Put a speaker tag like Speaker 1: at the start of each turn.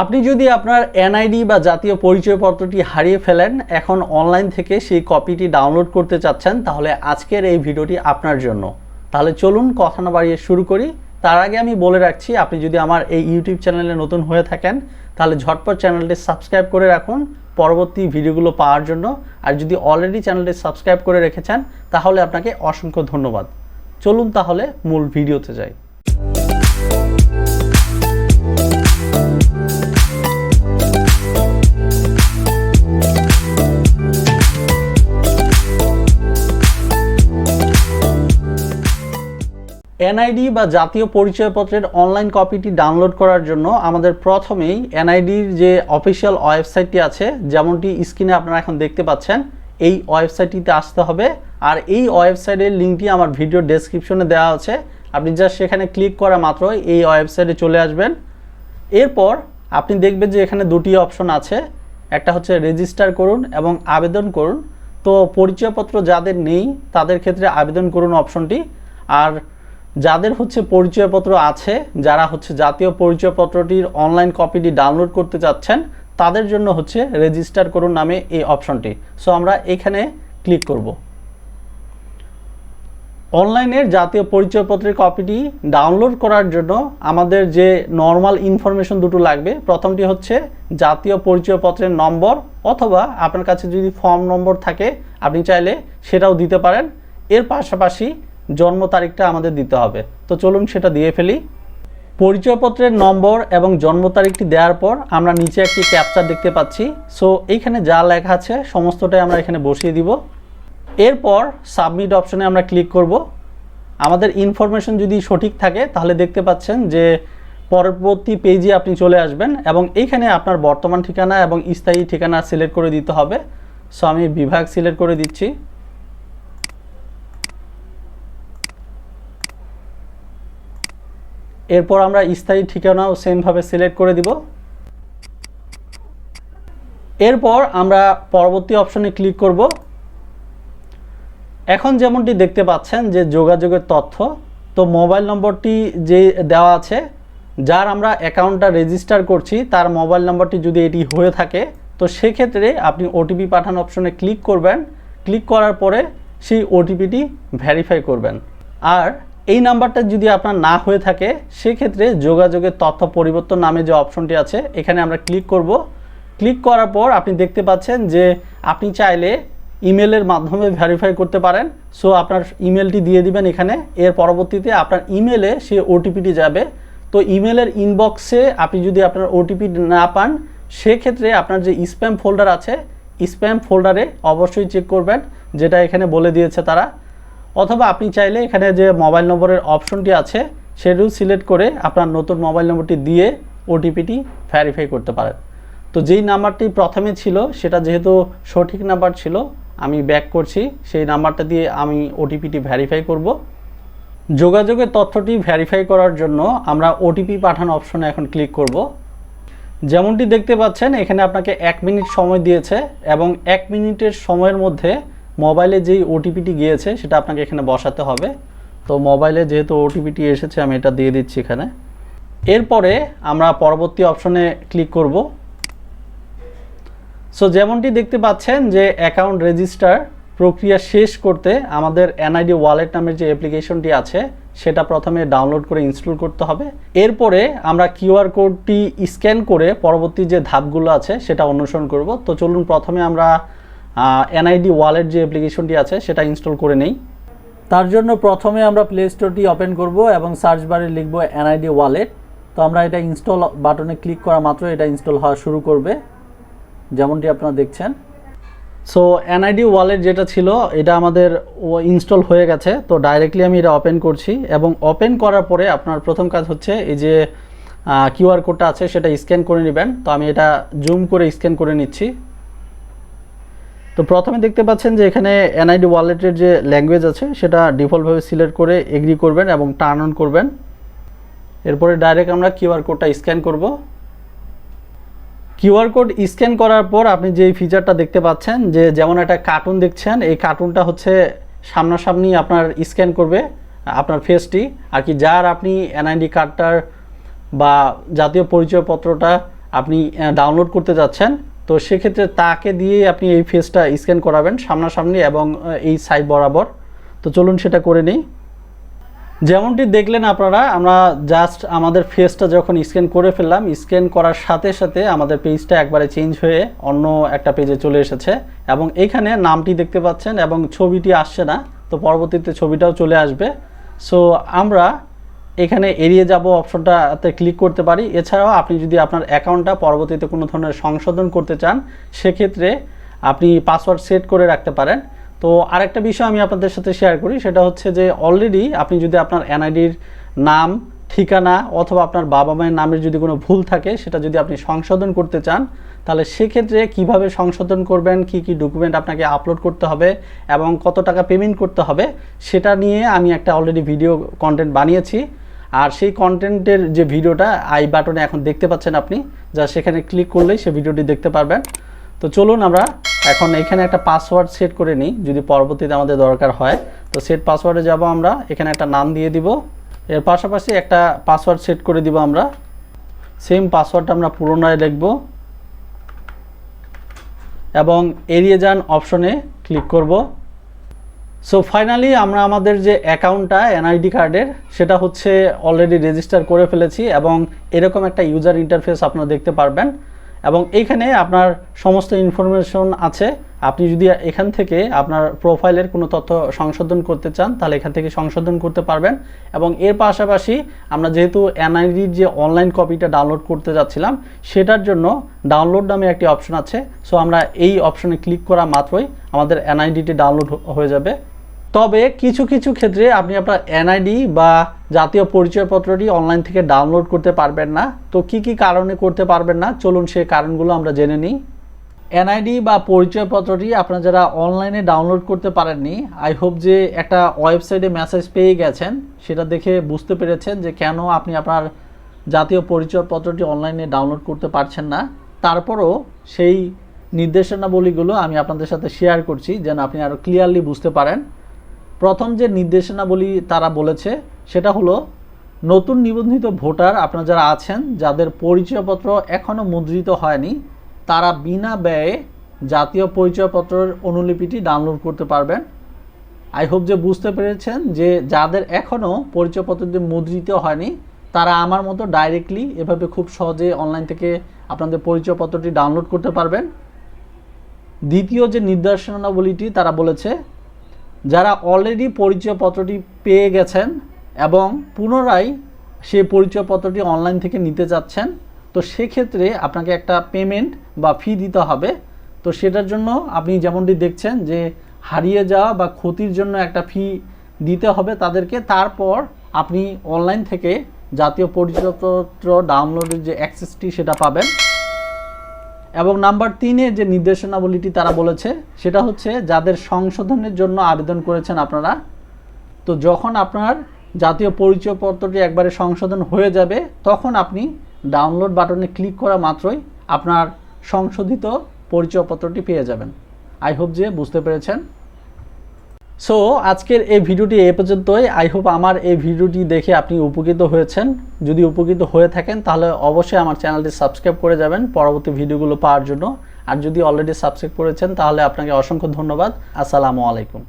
Speaker 1: আপনি যদি আপনার এনআইডি বা জাতীয় পরিচয়পত্রটি হারিয়ে ফেলেন, এখন অনলাইন থেকে সেই কপিটি ডাউনলোড করতে চাচ্ছেন, তাহলে আজকের এই ভিডিওটি আপনার জন্য। তাহলে চলুন কথা না বাড়িয়ে শুরু করি। তার আগে আমি বলে রাখছি, আপনি যদি আমার এই ইউটিউব চ্যানেলে নতুন হয়ে থাকেন, তাহলে ঝটপট চ্যানেলটি সাবস্ক্রাইব করে রাখুন পরবর্তী ভিডিওগুলো পাওয়ার জন্য। আর যদি অলরেডি চ্যানেলটি সাবস্ক্রাইব করে রেখেছেন, তাহলে আপনাকে অসংখ্য ধন্যবাদ। চলুন তাহলে মূল ভিডিওতে যাই। এনআইডি বা জাতীয় পরিচয়পত্রের অনলাইন কপিটি ডাউনলোড করার জন্য আমাদের প্রথমেই এনআইডির যে অফিসিয়াল ওয়েবসাইটটি আছে, যেমনটি স্ক্রিনে আপনারা এখন দেখতে পাচ্ছেন, এই ওয়েবসাইটটিতে আসতে হবে। আর এই ওয়েবসাইটের লিঙ্কটি আমার ভিডিও ডেসক্রিপশনে দেওয়া আছে। আপনি জাস্ট সেখানে ক্লিক করা মাত্রই এই ওয়েবসাইটে চলে আসবেন। এরপর আপনি দেখবেন যে এখানে দুটি অপশন আছে। একটা হচ্ছে রেজিস্টার করুন এবং আবেদন করুন। তো পরিচয়পত্র যাদের নেই, তাদের ক্ষেত্রে আবেদন করুন অপশনটি আর যাদের হচ্ছে পরিচয়পত্র আছে, যারা হচ্ছে জাতীয় পরিচয়পত্রটির অনলাইন কপিটি ডাউনলোড করতে চাচ্ছেন, তাদের জন্য হচ্ছে রেজিস্টার করুন নামে এই অপশনটি সো আমরা এখানে ক্লিক করব। অনলাইনের জাতীয় পরিচয়পত্রের কপিটি ডাউনলোড করার জন্য আমাদের যে নর্মাল ইনফরমেশন দুটো লাগবে, প্রথমটি হচ্ছে জাতীয় পরিচয়পত্রের নম্বর অথবা আপনার কাছে যদি ফর্ম নম্বর থাকে, আপনি চাইলে সেটাও দিতে পারেন। এর পাশাপাশি জন্ম তারিখটা আমাদের দিতে হবে। তো চলুন সেটা দিয়ে ফেলি। পরিচয়পত্রের নম্বর এবং জন্ম তারিখটি দেওয়ার পর আমরা নিচে একটি ক্যাপচার দেখতে পাচ্ছি। সো এইখানে যা লেখা আছে, সমস্তটাই আমরা এখানে বসিয়ে দিব। এরপর সাবমিট অপশনে আমরা ক্লিক করব। আমাদের ইনফরমেশন যদি সঠিক থাকে, তাহলে দেখতে পাচ্ছেন যে পরবর্তী পেজে আপনি চলে আসবেন এবং এইখানে আপনার বর্তমান ঠিকানা এবং স্থায়ী ঠিকানা সিলেক্ট করে দিতে হবে। সো আমি বিভাগ সিলেক্ট করে দিচ্ছি। এরপর আমরা স্থায়ী ঠিকানাও সেমভাবে সিলেক্ট করে দিব। এরপর আমরা পরবর্তী অপশনে ক্লিক করব। এখন যেমনটি দেখতে পাচ্ছেন যে যোগাযোগের তথ্য, তো মোবাইল নম্বরটি যে দেওয়া আছে, যার আমরা অ্যাকাউন্টটা রেজিস্টার করছি, তার মোবাইল নম্বরটি যদি এটি হয়ে থাকে, তো সেক্ষেত্রে আপনি ওটিপি পাঠান অপশনে ক্লিক করবেন। ক্লিক করার পরে সেই ওটিপিটি ভেরিফাই করবেন। আর এই নাম্বারটা যদি আপনার না হয়ে থাকে, সেক্ষেত্রে যোগাযোগের তথ্য পরিবর্তন নামে যে অপশনটি আছে, এখানে আমরা ক্লিক করব। ক্লিক করার পর আপনি দেখতে পাচ্ছেন যে আপনি চাইলে ইমেলের মাধ্যমে ভেরিফাই করতে পারেন। সো আপনার ইমেলটি দিয়ে দিবেন এখানে। এর পরবর্তীতে আপনার ইমেলে সে ওটিপিটি যাবে। তো ইমেলের ইনবক্সে আপনি যদি আপনার ওটিপি না পান, সেক্ষেত্রে আপনার যে স্প্যাম ফোল্ডার আছে স্প্যাম ফোল্ডারে অবশ্যই চেক করবেন, যেটা এখানে বলে দিয়েছে তারা। অথবা আপনি চাইলে এখানে যে মোবাইল নম্বরের অপশনটি আছে, সেটিও সিলেক্ট করে আপনার নতুন মোবাইল নম্বরটি দিয়ে ওটিপিটি ভ্যারিফাই করতে পারেন। তো যেই নাম্বারটি প্রথমে ছিল, সেটা যেহেতু সঠিক নাম্বার ছিল, আমি ব্যাক করছি, সেই নাম্বারটা দিয়ে আমি ওটিপিটি ভ্যারিফাই করব। যোগাযোগের তথ্যটি ভ্যারিফাই করার জন্য আমরা ওটিপি পাঠানো অপশনে এখন ক্লিক করব। যেমনটি দেখতে পাচ্ছেন, এখানে আপনাকে এক মিনিট সময় দিয়েছে এবং এক মিনিটের সময়ের মধ্যে মোবাইলে যেই ওটিপিটি গিয়েছে, সেটা আপনাকে এখানে বসাতে হবে। তো মোবাইলে যেহেতু ওটিপিটি এসেছে, আমি এটা দিয়ে দিচ্ছি এখানে। এরপরে আমরা পরবর্তী অপশনে ক্লিক করব। সো যেমনটি দেখতে পাচ্ছেন যে অ্যাকাউন্ট রেজিস্টার প্রক্রিয়া শেষ করতে আমাদের এনআইডি ওয়ালেট নামের যে অ্যাপ্লিকেশনটি আছে, সেটা প্রথমে ডাউনলোড করে ইনস্টল করতে হবে। এরপরে আমরা কিউআর কোডটি স্ক্যান করে পরবর্তী যে ধাপগুলো আছে, সেটা অনুসরণ করব। তো চলুন প্রথমে আমরা এনআইডি ওয়ালেট যে অ্যাপ্লিকেশনটি আছে সেটা ইনস্টল করে নেই। তার জন্য প্রথমে আমরা প্লে স্টোরটি ওপেন করব এবং সার্চ বারে লিখব এনআইডি ওয়ালেট তো আমরা এটা ইনস্টল বাটনে ক্লিক করা মাত্র এটা ইনস্টল হওয়া শুরু করবে যেমনটি আপনারা দেখছেন। সো এনআইডি ওয়ালেট যেটা ছিল এটা আমাদের ইনস্টল হয়ে গেছে। তো ডাইরেক্টলি আমি এটা ওপেন করছি এবং ওপেন করার পরে আপনার প্রথম কাজ হচ্ছে এই যে কিউআর কোডটা আছে সেটা স্ক্যান করে নেবেন। তো আমি এটা জুম করে স্ক্যান করে নিচ্ছি। তো প্রথমে দেখতে পাচ্ছেন যে এখানে এনআইডি ওয়ালেটের যে ল্যাঙ্গুয়েজ আছে, সেটা ডিফল্টভাবে সিলেক্ট করে এগ্রি করবেন এবং টার্ন অন করবেন। এরপরে ডাইরেক্ট আমরা কিউআর কোডটা স্ক্যান করব। কিউআর কোড স্ক্যান করার পর আপনি যে ফিচারটা দেখতে পাচ্ছেন, যে যেমন একটা কার্টুন দেখছেন, এই কার্টুনটা হচ্ছে সামনাসামনি আপনার স্ক্যান করবে, আপনার ফেসটি। আর কি যার আপনি এনআইডি কার্ডটার বা জাতীয় পরিচয়পত্রটা আপনি ডাউনলোড করতে যাচ্ছেন তো সেক্ষেত্রে তাকে দিয়ে আপনি এই ফেসটা স্ক্যান করাবেন সামনাসামনি এবং এই সাইড বরাবর। তো চলুন সেটা করে নিই। যেমনটি দেখলেন আপনারা, আমরা জাস্ট আমাদের ফেসটা যখন স্ক্যান করে ফেললাম স্ক্যান করার সাথে সাথে আমাদের পেজটা একবারে চেঞ্জ হয়ে অন্য একটা পেজে চলে এসেছে এবং এখানে নামটি দেখতে পাচ্ছেন এবং ছবিটি আসছে না, তো পরবর্তীতে ছবিটাও চলে আসবে। সো আমরা এখানে এড়িয়ে যাব অপশনটাতে ক্লিক করতে পারি। এছাড়াও আপনি যদি আপনার অ্যাকাউন্টটা পরবর্তীতে কোনো ধরনের সংশোধন করতে চান, সেক্ষেত্রে আপনি পাসওয়ার্ড সেট করে রাখতে পারেন। তো আরেকটা বিষয় আমি আপনাদের সাথে শেয়ার করি, সেটা হচ্ছে যে অলরেডি আপনি যদি আপনার এনআইডির নাম, ঠিকানা অথবা আপনার বাবা মায়ের নামের যদি কোনো ভুল থাকে, সেটা যদি আপনি সংশোধন করতে চান, তাহলে সেক্ষেত্রে কীভাবে সংশোধন করবেন, কি কি ডকুমেন্ট আপনাকে আপলোড করতে হবে এবং কত টাকা পেমেন্ট করতে হবে, সেটা নিয়ে আমি একটা অলরেডি ভিডিও কন্টেন্ট বানিয়েছি। আর সেই কন্টেন্টের যে ভিডিওটা আই বাটনে এখন দেখতে পাচ্ছেন আপনি, যা সেখানে ক্লিক করলেই সে ভিডিওটি দেখতে পারবেন। তো চলুন আমরা এখন এখানে একটা পাসওয়ার্ড সেট করে নিই, যদি পরবর্তীতে আমাদের দরকার হয়। তো সেট পাসওয়ার্ডে যাব আমরা, এখানে একটা নাম দিয়ে দিব। এর পাশাপাশি একটা পাসওয়ার্ড সেট করে দিব আমরা। সেম পাসওয়ার্ডটা আমরা পুনরায় লিখব এবং এড়িয়ে যান অপশনে ক্লিক করব। সো ফাইনালি আমরা আমাদের যে অ্যাকাউন্টটা এনআইডি কার্ডের সেটা হচ্ছে অলরেডি রেজিস্টার করে ফেলেছি এবং এরকম একটা ইউজার ইন্টারফেস আপনারা দেখতে পারবেন। এবং এইখানে আপনার সমস্ত ইনফরমেশন আছে। আপনি যদি এখান থেকে আপনার প্রোফাইলের কোনো তথ্য সংশোধন করতে চান, তাহলে এখান থেকে সংশোধন করতে পারবেন। এবং এর পাশাপাশি আমরা যেহেতু এনআইডির যে অনলাইন কপিটা ডাউনলোড করতে যাচ্ছিলাম, সেটার জন্য ডাউনলোড নামে একটি অপশন আছে। সো আমরা এই অপশনে ক্লিক করা মাত্রই আমাদের এনআইডিটি ডাউনলোড হয়ে যাবে। তবে কিছু কিছু ক্ষেত্রে আপনি আপনার এনআইডি বা জাতীয় পরিচয়পত্রটি অনলাইন থেকে ডাউনলোড করতে পারবেন না। তো কি কি কারণে করতে পারবেন না? চলুন সেই কারণগুলো আমরা জেনে নিই। এনআইডি বা পরিচয়পত্রটি আপনারা যারা অনলাইনে ডাউনলোড করতে পারেননি আই হোপ যে একটা ওয়েবসাইটে মেসেজ পেয়ে গেছেন, সেটা দেখে বুঝতে পেরেছেন যে কেন আপনি আপনার জাতীয় পরিচয়পত্রটি অনলাইনে ডাউনলোড করতে পারছেন না। তারপরও সেই নির্দেশনাবলীগুলো আমি আপনাদের সাথে শেয়ার করছি, যেন আপনি আরও ক্লিয়ারলি বুঝতে পারেন। প্রথম যে নির্দেশনাবলী তারা বলেছে, সেটা হলো নতুন নিবন্ধিত ভোটার আপনারা যারা আছেন, যাদের পরিচয়পত্র এখনও মুদ্রিত হয়নি, তারা বিনা ব্যয়ে জাতীয় পরিচয়পত্রের অনুলিপিটি ডাউনলোড করতে পারবেন। আই হোপ যে বুঝতে পেরেছেন যে যাদের এখনও পরিচয়পত্রটি মুদ্রিত হয়নি, তারা আমার মতো ডাইরেক্টলি এভাবে খুব সহজে অনলাইন থেকে আপনাদের পরিচয়পত্রটি ডাউনলোড করতে পারবেন। দ্বিতীয় যে নির্দেশনাবলীটি তারা বলেছে যারা অলরেডি পরিচয়পত্রটি পেয়ে গেছেন এবং পুনরায় সেই পরিচয়পত্রটি অনলাইন থেকে নিতে চাচ্ছেন, তো সেক্ষেত্রে আপনাকে একটা পেমেন্ট বা ফি দিতে হবে। তো সেটার জন্য আপনি যেমনটি দেখছেন যে হারিয়ে যাওয়া বা ক্ষতির জন্য একটা ফি দিতে হবে তাদেরকে। তারপর আপনি অনলাইন থেকে জাতীয় পরিচয়পত্র ডাউনলোডের যে অ্যাক্সেসটি সেটা পাবেন। এবং নাম্বার তিনে যে নির্দেশনাবলীটি তারা বলেছে, সেটা হচ্ছে যাদের সংশোধনের জন্য আবেদন করেছেন আপনারা, তো যখন আপনার জাতীয় পরিচয়পত্রটি একবারে সংশোধন হয়ে যাবে, তখন আপনি ডাউনলোড বাটনে ক্লিক করা মাত্রই আপনার সংশোধিত পরিচয়পত্রটি পেয়ে যাবেন। আই হোপ যে বুঝতে পেরেছেন। সো আজকের এই ভিডিওটি এ পর্যন্তই। আই হোপ আমার এই ভিডিওটি দেখে আপনি উপকৃত হয়েছেন। যদি উপকৃত হয়ে থাকেন, তাহলে অবশ্যই আমার চ্যানেলটি সাবস্ক্রাইব করে যাবেন পরবর্তী ভিডিওগুলো পাওয়ার জন্য। আর যদি অলরেডি সাবস্ক্রাইব করেছেন, তাহলে আপনাকে অসংখ্য ধন্যবাদ। আসসালামু আলাইকুম।